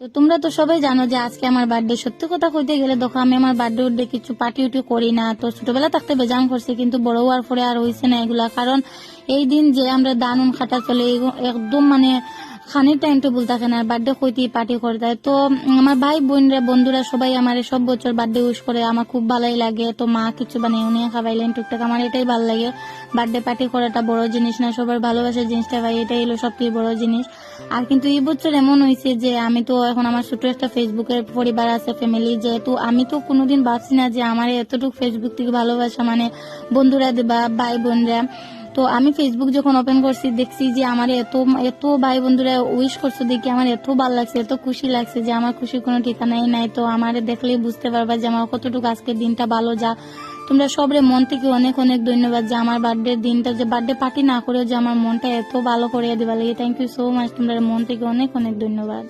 তো তোমরা তো সবাই জানো যে আজকে আমার বার্থডে সত্যি কথা কইতে গেলে দেখো, আমি আমার বার্থডে উঠে কিছু পার্টি উটি করি না। তো ছোটবেলা থাকতে বেজান করছি, কিন্তু বড় হওয়ার পরে আর হইছে না এগুলা। কারণ এই দিন যে আমরা দানুন খাটা চলে একদম মানে খানির টাইম টেবিল থাকে না বার্থডে কইতে পার্টি করে দেয়। তো আমার ভাই, বোনরা, বন্ধুরা সবাই আমার সব বছর বার্থডে উইশ করে। আমার খুব ভালোই লাগে। তো মা কিছু বানিয়ে উনিয়ে খাওয়াইলেন টুকটাক। আমার এটাই ভালো লাগে। বার্থডে পার্টি করাটা বড় জিনিস না, সবার ভালোবাসার জিনিসটা ভাই, এটাই হলো সবথেকে বড় জিনিস। আর কিন্তু এই বছর এমন হয়েছে যে, আমি তো এখন আমার ছোট একটা ফেসবুকের পরিবার আছে ফ্যামিলি যেহেতু আমি তো কোনোদিন ভাবছি না যে, আমার এতটুকু ফেসবুক থেকে ভালোবাসা মানে বন্ধুরা দেবা ভাই বোনরা তো আমি ফেসবুক যখন ওপেন করছি, দেখছি যে আমার এত এত ভাই বন্ধুরা উইশ করছে দেখি আমার এত ভালো লাগছে, এত খুশি লাগছে যে আমার খুশির কোনো ঠিকানাই নাই। তো আমার দেখলেই বুঝতে পারবা যে আমার কতটুকু আজকের দিনটা ভালো। যা তোমরা সবরে মন থেকে অনেক অনেক ধন্যবাদ যে আমার বার্থডে দিনটা, যে বার্থডে পার্টি না করেও যে আমার মনটা এত ভালো করে দিবা লাগে। থ্যাংক ইউ সো মাচ তোমরা মন থেকে অনেক অনেক ধন্যবাদ।